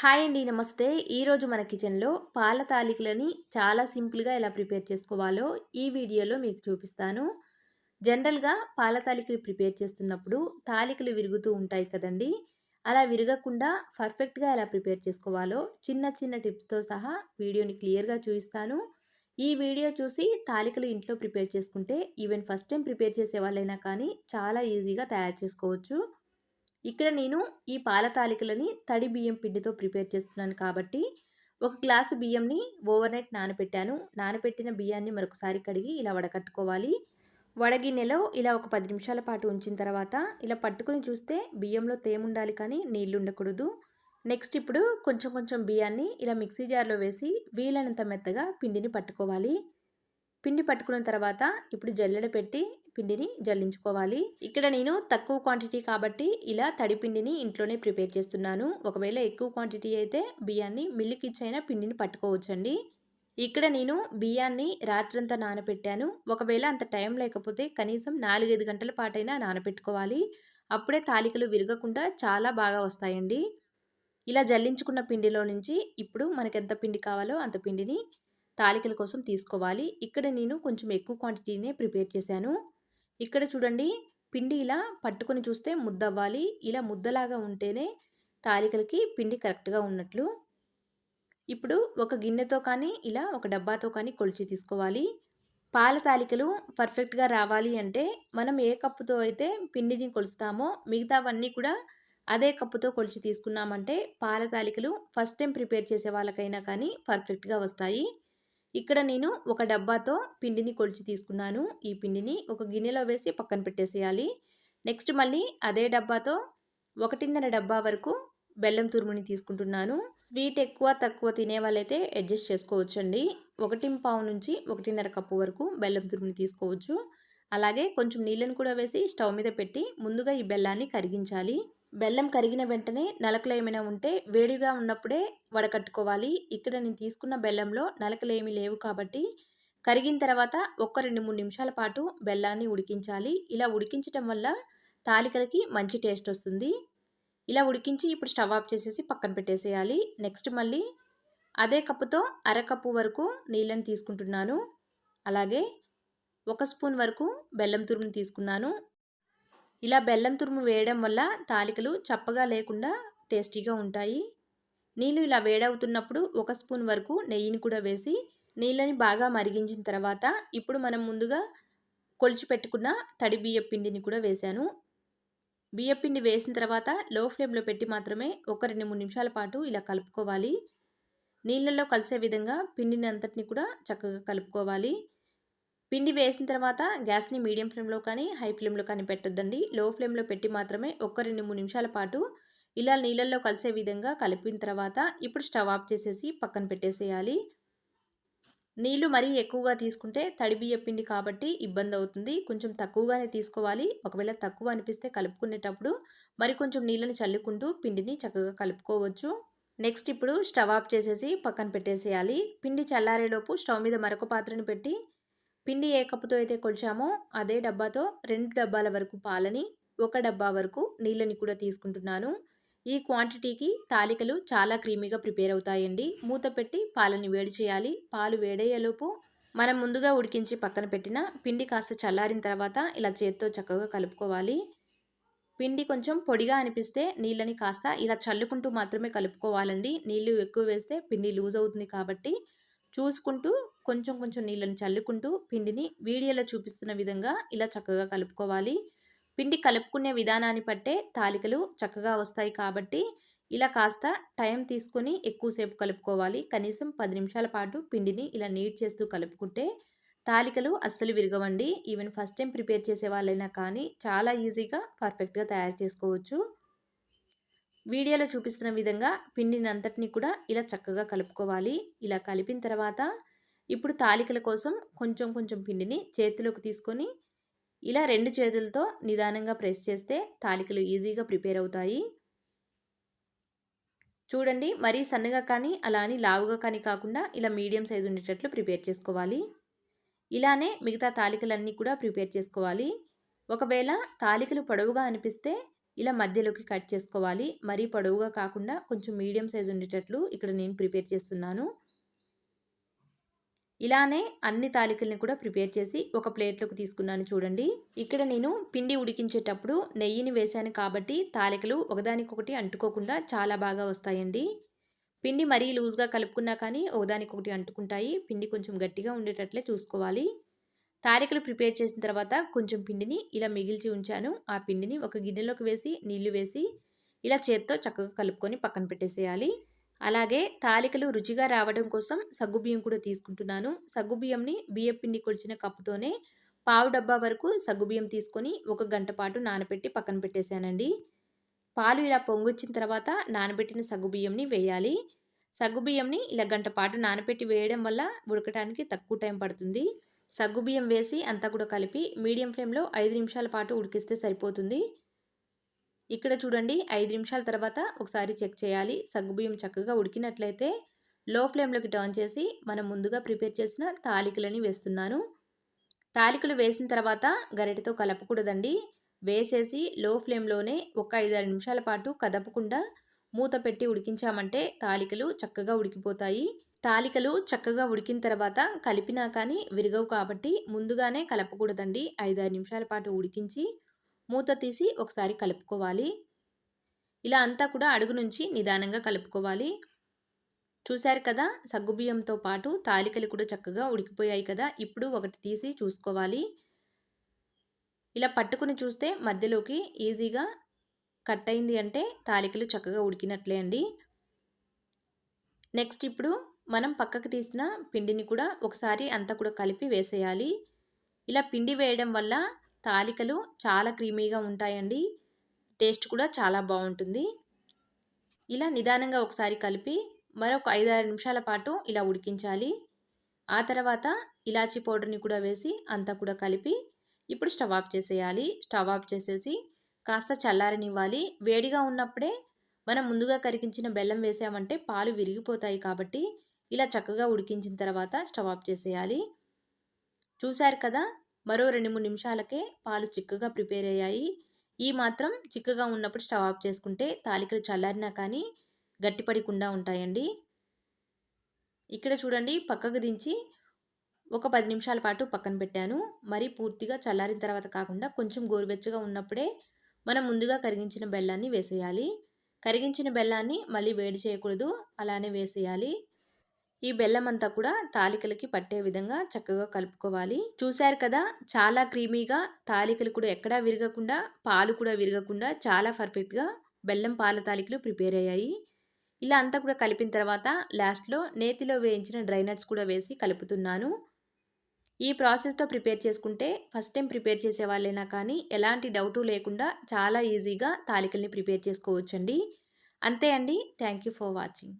Hi అండి నమస్తే. ఈరోజు మన కిచెన్లో పాల తాలికలని చాలా సింపుల్గా ఎలా ప్రిపేర్ చేసుకోవాలో ఈ వీడియోలో మీకు చూపిస్తాను. జనరల్గా పాల తాలికలు ప్రిపేర్ చేస్తున్నప్పుడు తాలికలు విరుగుతూ ఉంటాయి కదండి. అలా విరగకుండా పర్ఫెక్ట్గా ఎలా ప్రిపేర్ చేసుకోవాలో చిన్న చిన్న టిప్స్తో సహా వీడియోని క్లియర్గా చూపిస్తాను. ఈ వీడియో చూసి తాలికలు ఇంట్లో ప్రిపేర్ చేసుకుంటే ఈవెన్ ఫస్ట్ టైం ప్రిపేర్ చేసే వాళ్ళైనా కానీ చాలా ఈజీగా తయారు చేసుకోవచ్చు. ఇక్కడ నేను ఈ పాల తాలికలని తడి బియ్యం పిండితో ప్రిపేర్ చేస్తున్నాను కాబట్టి ఒక గ్లాసు బియ్యంని ఓవర్ నైట్ నానబెట్టాను నానబెట్టిన బియ్యాన్ని మరొకసారి కడిగి ఇలా వడకట్టుకోవాలి. వడగిన్నెలో ఇలా ఒక పది నిమిషాల పాటు ఉంచిన తర్వాత ఇలా పట్టుకుని చూస్తే బియ్యంలో తేముండాలి కానీ నీళ్ళు ఉండకూడదు. నెక్స్ట్ ఇప్పుడు కొంచెం కొంచెం బియ్యాన్ని ఇలా మిక్సీ జార్లో వేసి వీలైనంత మెత్తగా పిండిని పట్టుకోవాలి. పిండి పట్టుకున్న తర్వాత ఇప్పుడు జల్లెడ పెట్టి పిండిని జల్లించుకోవాలి. ఇక్కడ నేను తక్కువ క్వాంటిటీ కాబట్టి ఇలా తడి పిండిని ఇంట్లోనే ప్రిపేర్ చేస్తున్నాను. ఒకవేళ ఎక్కువ క్వాంటిటీ అయితే బియ్యాన్ని మిల్లుకి ఇచ్చైనా పిండిని పట్టుకోవచ్చండి. ఇక్కడ నేను బియ్యాన్ని రాత్రంతా నానబెట్టాను ఒకవేళ అంత టైం లేకపోతే కనీసం నాలుగైదు గంటల పాటైనా నానబెట్టుకోవాలి అప్పుడే తాలికలు విరగకుండా చాలా బాగా వస్తాయండి. ఇలా జల్లించుకున్న పిండిలో నుంచి ఇప్పుడు మనకు ఎంత పిండి కావాలో అంత పిండిని తాలికల కోసం తీసుకోవాలి. ఇక్కడ నేను కొంచెం ఎక్కువ క్వాంటిటీనే ప్రిపేర్ చేశాను. ఇక్కడ చూడండి పిండి ఇలా పట్టుకొని చూస్తే ముద్ద అవ్వాలి ఇలా ముద్దలాగా ఉంటేనే తాలికలకి పిండి కరెక్ట్గా ఉన్నట్లు. ఇప్పుడు ఒక గిన్నెతో కానీ ఇలా ఒక డబ్బాతో కానీ కొలిచి తీసుకోవాలి. పాల తాలికలు పర్ఫెక్ట్గా రావాలి అంటే మనం ఏ కప్పుతో అయితే పిండిని కొలుస్తామో మిగతావన్నీ కూడా అదే కప్పుతో కొలిచి తీసుకున్నామంటే పాల తాలికలు ఫస్ట్ టైం ప్రిపేర్ చేసే వాళ్ళకైనా కానీ పర్ఫెక్ట్గా వస్తాయి. ఇక్కడ నేను ఒక డబ్బాతో పిండిని కొలిచి తీసుకున్నాను. ఈ పిండిని ఒక గిన్నెలో వేసి పక్కన పెట్టేసేయాలి. నెక్స్ట్ మళ్ళీ అదే డబ్బాతో ఒకటిన్నర డబ్బా వరకు బెల్లం తురుముని తీసుకుంటున్నాను. స్వీట్ ఎక్కువ తక్కువ తినే వాళ్ళైతే అడ్జస్ట్ చేసుకోవచ్చండి. ఒకటి పావు నుంచి ఒకటిన్నర కప్పు వరకు బెల్లం తురుముని తీసుకోవచ్చు. అలాగే కొంచెం నీళ్ళను కూడా వేసి స్టవ్ మీద పెట్టి ముందుగా ఈ బెల్లాన్ని కరిగించాలి. బెల్లం కరిగిన వెంటనే నలకలు ఏమైనా ఉంటే వేడిగా ఉన్నప్పుడే వడకట్టుకోవాలి. ఇక్కడ నేను తీసుకున్న బెల్లంలో నలకలు ఏమీ లేవు కాబట్టి కరిగిన తర్వాత ఒక్క రెండు మూడు నిమిషాల పాటు బెల్లాన్ని ఉడికించాలి. ఇలా ఉడికించడం వల్ల తాలికలకి మంచి టేస్ట్ వస్తుంది. ఇలా ఉడికించి ఇప్పుడు స్టవ్ ఆఫ్ చేసేసి పక్కన పెట్టేసేయాలి. నెక్స్ట్ మళ్ళీ అదే కప్పుతో అరకప్పు వరకు నీళ్ళని తీసుకుంటున్నాను. అలాగే ఒక స్పూన్ వరకు బెల్లం తురుముని తీసుకున్నాను. ఇలా బెల్లం తురుము వేయడం వల్ల తాలికలు చప్పగా లేకుండా టేస్టీగా ఉంటాయి. నీళ్ళు ఇలా వేడవుతున్నప్పుడు ఒక స్పూన్ వరకు నెయ్యిని కూడా వేసి నీళ్ళని బాగా మరిగించిన తర్వాత ఇప్పుడు మనం ముందుగా కొలిచి పెట్టుకున్న తడి బియ్య పిండిని కూడా వేశాను. బియ్య పిండి వేసిన తర్వాత లో ఫ్లేమ్లో పెట్టి మాత్రమే ఒక రెండు మూడు నిమిషాల పాటు ఇలా కలుపుకోవాలి. నీళ్ళల్లో కలిసే విధంగా పిండిని అంతటిని కూడా చక్కగా కలుపుకోవాలి. పిండి వేసిన తర్వాత గ్యాస్ని మీడియం ఫ్లేమ్లో కానీ హై ఫ్లేమ్లో కానీ పెట్టొద్దండి. లో ఫ్లేమ్లో పెట్టి మాత్రమే ఒక రెండు మూడు నిమిషాల పాటు ఇలా నీళ్ళల్లో కలిసే విధంగా కలిపిన తర్వాత ఇప్పుడు స్టవ్ ఆఫ్ చేసేసి పక్కన పెట్టేసేయాలి. నీళ్ళు మరీ ఎక్కువగా తీసుకుంటే తడి బియ్య పిండి కాబట్టి ఇబ్బంది అవుతుంది. కొంచెం తక్కువగానే తీసుకోవాలి. ఒకవేళ తక్కువ అనిపిస్తే కలుపుకునేటప్పుడు మరి కొంచెం నీళ్ళని చల్లుకుంటూ పిండిని చక్కగా కలుపుకోవచ్చు. నెక్స్ట్ ఇప్పుడు స్టవ్ ఆఫ్ చేసేసి పక్కన పెట్టేసేయాలి. పిండి చల్లారేలోపు స్టవ్ మీద మరొక పాత్రను పెట్టి పిండి ఏ కప్పుతో అయితే కొలిచామో అదే డబ్బాతో రెండు డబ్బాల వరకు పాలని ఒక డబ్బా వరకు నీళ్ళని కూడా తీసుకుంటున్నాను. ఈ క్వాంటిటీకి తాలికలు చాలా క్రీమీగా ప్రిపేర్ అవుతాయండి. మూత పెట్టి పాలని వేడి చేయాలి. పాలు వేడయ్యేలోపు మనం ముందుగా ఉడికించి పక్కన పెట్టిన పిండి కాస్త చల్లారిన తర్వాత ఇలా చేత్తో చక్కగా కలుపుకోవాలి. పిండి కొంచెం పొడిగా అనిపిస్తే నీళ్ళని కాస్త ఇలా చల్లుకుంటూ మాత్రమే కలుపుకోవాలండి. నీళ్ళు ఎక్కువ వేస్తే పిండి లూజ్ అవుతుంది కాబట్టి చూసుకుంటూ కొంచెం కొంచెం నీళ్ళని చల్లుకుంటూ పిండిని వీడియోలో చూపిస్తున్న విధంగా ఇలా చక్కగా కలుపుకోవాలి. పిండి కలుపుకునే విధానాన్ని బట్టే తాలికలు చక్కగా వస్తాయి కాబట్టి ఇలా కాస్త టైం తీసుకొని ఎక్కువసేపు కలుపుకోవాలి. కనీసం పది నిమిషాల పాటు పిండిని ఇలా నీట్ చేస్తూ కలుపుకుంటే తాలికలు అస్సలు విరగవండి. ఈవెన్ ఫస్ట్ టైం ప్రిపేర్ చేసే వాళ్ళైనా కానీ చాలా ఈజీగా పర్ఫెక్ట్గా తయారు చేసుకోవచ్చు. వీడియోలో చూపిస్తున్న విధంగా పిండిని అంతటిని కూడా ఇలా చక్కగా కలుపుకోవాలి. ఇలా కలిపిన తర్వాత ఇప్పుడు తాలికల కోసం కొంచెం కొంచెం పిండిని చేతిలోకి తీసుకొని ఇలా రెండు చేతులతో నిదానంగా ప్రెస్ చేస్తే తాలికలు ఈజీగా ప్రిపేర్ అవుతాయి. చూడండి మరీ సన్నగా కానీ అలా అని లావుగా కానీ కాకుండా ఇలా మీడియం సైజు ఉండేటట్లు ప్రిపేర్ చేసుకోవాలి. ఇలానే మిగతా తాలికలన్నీ కూడా ప్రిపేర్ చేసుకోవాలి. ఒకవేళ తాలికలు పొడవుగా అనిపిస్తే ఇలా మధ్యలోకి కట్ చేసుకోవాలి. మరీ పొడవుగా కాకుండా కొంచెం మీడియం సైజ్ ఉండేటట్లు ఇక్కడ నేను ప్రిపేర్ చేస్తున్నాను. ఇలానే అన్ని తాలికల్ని కూడా ప్రిపేర్ చేసి ఒక ప్లేట్లోకి తీసుకున్నాను చూడండి. ఇక్కడ నేను పిండి ఉడికించేటప్పుడు నెయ్యిని వేశాను కాబట్టి తాలికలు ఒకదానికొకటి అంటుకోకుండా చాలా బాగా వస్తాయండి. పిండి మరీ లూజ్గా కలుపుకున్నా కానీ ఒకదానికొకటి అంటుకుంటాయి. పిండి కొంచెం గట్టిగా ఉండేటట్లే చూసుకోవాలి. తాలికలు ప్రిపేర్ చేసిన తర్వాత కొంచెం పిండిని ఇలా మిగిల్చి ఉంచాను. ఆ పిండిని ఒక గిన్నెలోకి వేసి నీళ్ళు వేసి ఇలా చేత్తో చక్కగా కలుపుకొని పక్కన పెట్టేసేయాలి. అలాగే తాలికలు రుచిగా రావడం కోసం సగ్గుబియ్యం కూడా తీసుకుంటున్నాను. సగ్గుబియ్యంని బియ్యం పిండి కొలిచిన కప్పుతోనే పావు డబ్బా వరకు సగ్గుబియ్యం తీసుకొని ఒక గంట పాటు నానబెట్టి పక్కన పెట్టేశానండి. పాలు ఇలా పొంగొచ్చిన తర్వాత నానబెట్టిన సగ్గుబియ్యంని వేయాలి. సగ్గుబియ్యంని ఇలా గంట పాటు నానబెట్టి వేయడం వల్ల ఉడకటానికి తక్కువ టైం పడుతుంది. సగ్గుబియ్యం వేసి అంతా కూడా కలిపి మీడియం ఫ్లేమ్లో ఐదు నిమిషాల పాటు ఉడికిస్తే సరిపోతుంది. ఇక్కడ చూడండి ఐదు నిమిషాల తర్వాత ఒకసారి చెక్ చేయాలి. సగ్గుబియ్యం చక్కగా ఉడికినట్లయితే లో ఫ్లేమ్లోకి టర్న్ చేసి మనం ముందుగా ప్రిపేర్ చేసిన తాలికలని వేస్తున్నాను. తాలికలు వేసిన తర్వాత గరిటెతో కలపకూడదండి. వేసేసి లో ఫ్లేమ్లోనే ఒక ఐదారు నిమిషాల పాటు కదపకుండా మూత పెట్టి ఉడికించామంటే తాలికలు చక్కగా ఉడికిపోతాయి. తాలికలు చక్కగా ఉడికిన తర్వాత కలిపినా కానీ విరగవు కాబట్టి ముందుగానే కలపకూడదండి. ఐదారు నిమిషాల పాటు ఉడికించి మూత తీసి ఒకసారి కలుపుకోవాలి. ఇలా అంతా కూడా అడుగు నుంచి నిదానంగా కలుపుకోవాలి. చూశారు కదా సగ్గుబియ్యంతో పాటు తాలికలు కూడా చక్కగా ఉడికిపోయాయి కదా ఇప్పుడు ఒకటి తీసి చూసుకోవాలి. ఇలా పట్టుకుని చూస్తే మధ్యలోకి ఈజీగా కట్ అయింది అంటే తాలికలు చక్కగా ఉడికినట్లే అండి. నెక్స్ట్ ఇప్పుడు మనం పక్కకు తీసిన పిండిని కూడా ఒకసారి అంతా కూడా కలిపి వేసేయాలి. ఇలా పిండి వేయడం వల్ల తాలికలు చాలా క్రీమీగా ఉంటాయండి. టేస్ట్ కూడా చాలా బాగుంటుంది. ఇలా నిదానంగా ఒకసారి కలిపి మరొక ఐదారు నిమిషాల పాటు ఇలా ఉడికించాలి. ఆ తర్వాత ఇలాచీ పౌడర్ని కూడా వేసి అంతా కూడా కలిపి ఇప్పుడు స్టవ్ ఆఫ్ చేసేయాలి. స్టవ్ ఆఫ్ చేసేసి కాస్త చల్లారనివ్వాలి. వేడిగా ఉన్నప్పుడే మనం ముందుగా కరిగించిన బెల్లం వేసామంటే పాలు విరిగిపోతాయి కాబట్టి ఇలా చక్కగా ఉడికించిన తర్వాత స్టవ్ ఆఫ్ చేసేయాలి. చూశారు కదా? మరో రెండు మూడు నిమిషాలకే పాలు చిక్కగా ప్రిపేర్ అయ్యాయి. ఈ మాత్రం చిక్కగా ఉన్నప్పుడు స్టవ్ ఆఫ్ చేసుకుంటే తాలికలు చల్లారినా కానీ గట్టిపడకుండా ఉంటాయండి. ఇక్కడ చూడండి పక్కకు దించి ఒక పది నిమిషాల పాటు పక్కన పెట్టాను. మరి పూర్తిగా చల్లారిన తర్వాత కాకుండా కొంచెం గోరువెచ్చగా ఉన్నప్పుడే మనం ముందుగా కరిగించిన బెల్లాన్ని వేసేయాలి. కరిగించిన బెల్లాన్ని మళ్ళీ వేడి చేయకూడదు అలానే వేసేయాలి. ఈ బెల్లం అంతా కూడా తాలికలకి పట్టే విధంగా చక్కగా కలుపుకోవాలి. చూశారు కదా చాలా క్రీమీగా తాలికలు కూడా ఎక్కడా విరగకుండా పాలు కూడా విరగకుండా చాలా పర్ఫెక్ట్గా బెల్లం పాల తాలికలు ప్రిపేర్ అయ్యాయి. ఇలా అంతా కూడా కలిపిన తర్వాత లాస్ట్లో నేతిలో వేయించిన డ్రై నట్స్ కూడా వేసి కలుపుతున్నాను. ఈ ప్రాసెస్తో ప్రిపేర్ చేసుకుంటే ఫస్ట్ టైం ప్రిపేర్ చేసే వాళ్ళైనా కానీ ఎలాంటి డౌటు లేకుండా చాలా ఈజీగా తాలికల్ని ప్రిపేర్ చేసుకోవచ్చండి. అంతే అండి. Thank you for watching.